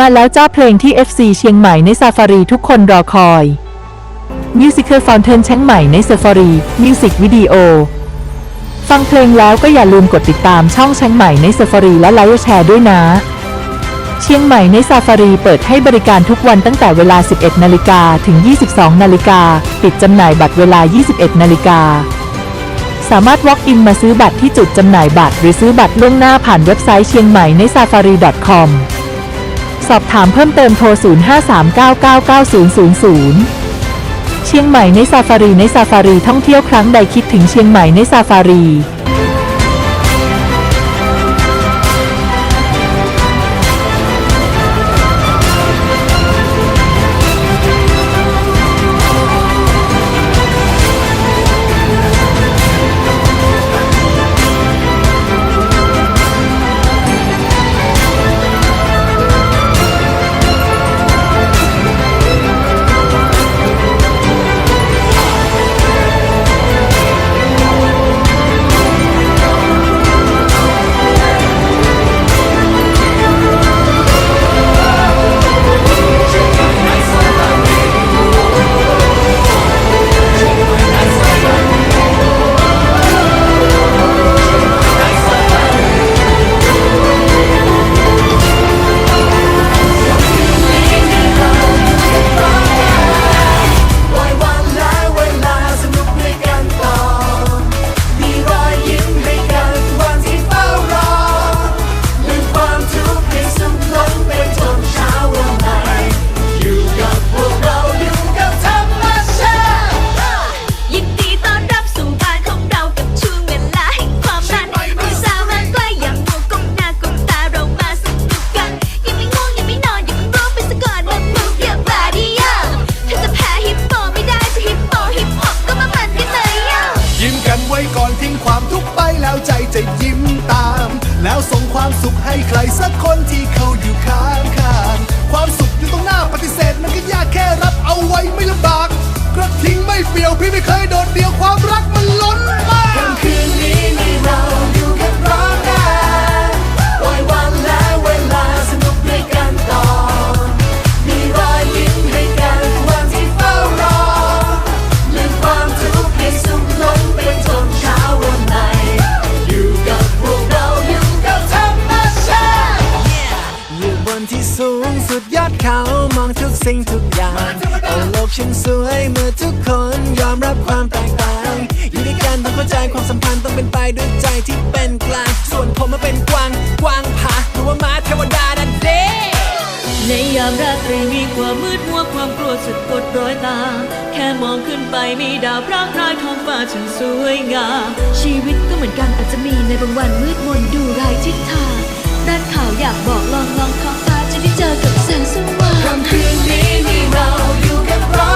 มาแล้วเจ้าเพลงที่ FC เชียงใหม่ในซาฟารีทุกคนรอคอย Musical Fountain เชียงใหม่ในซาฟารีมิวสิกวิดีโอฟังเพลงแล้วก็อย่าลืมกดติดตามช่องเชียงใหม่ในซาฟารีและไลค์แชร์ด้วยนะ เชียงใหม่ในซาฟารีเปิดให้บริการทุกวันตั้งแต่เวลา 11 นาฬิกาถึง 22 นาฬิกาปิดจำหน่ายบัตรเวลา 21 นาฬิกาสามารถ walk in มาซื้อบัตรที่จุดจำหน่ายบัตร หรือซื้อบัตรล่วงหน้าผ่านเว็บไซต์เชียงใหม่ใน safari.com สอบถามเพิ่มเติมโทร 0539999000 เชียงใหม่ในซาฟารีในซาฟารีท่องเที่ยวครั้งใดคิดถึงเชียงใหม่ในซาฟารี แล้วส่งความสุขให้ใครสักคนที่เขาอยู่ข้าง สิ่งทุกอย่างโอ้โลกฉันสวยเมื่อทุกคนยอมรับความแตกต่างอยู่ด้วยกันต้องเข้าใจความสัมพันธ์ต้องเป็นไปด้วยใจที่เป็นกลาง ส่วนผมมาเป็นกวางกวางผาหรือว่าม้าเทวดานั่นเด้ในยามราตรีมีความมืดมัวความกลัวสะกดรอยตา แค่มองขึ้นไปมีดาวพร่างพรายท้องฟ้าฉันสวยงาม ชีวิตก็เหมือนกันอาจจะมีในบางวันมืดมนดูไรายทิศทางด้านข่าวอยากบอกลองลองท้องฟ้าจะได้เจอกับแสงสว่าง ค่ำคืนนี้มีเราอยู่กันพร้อมหน้า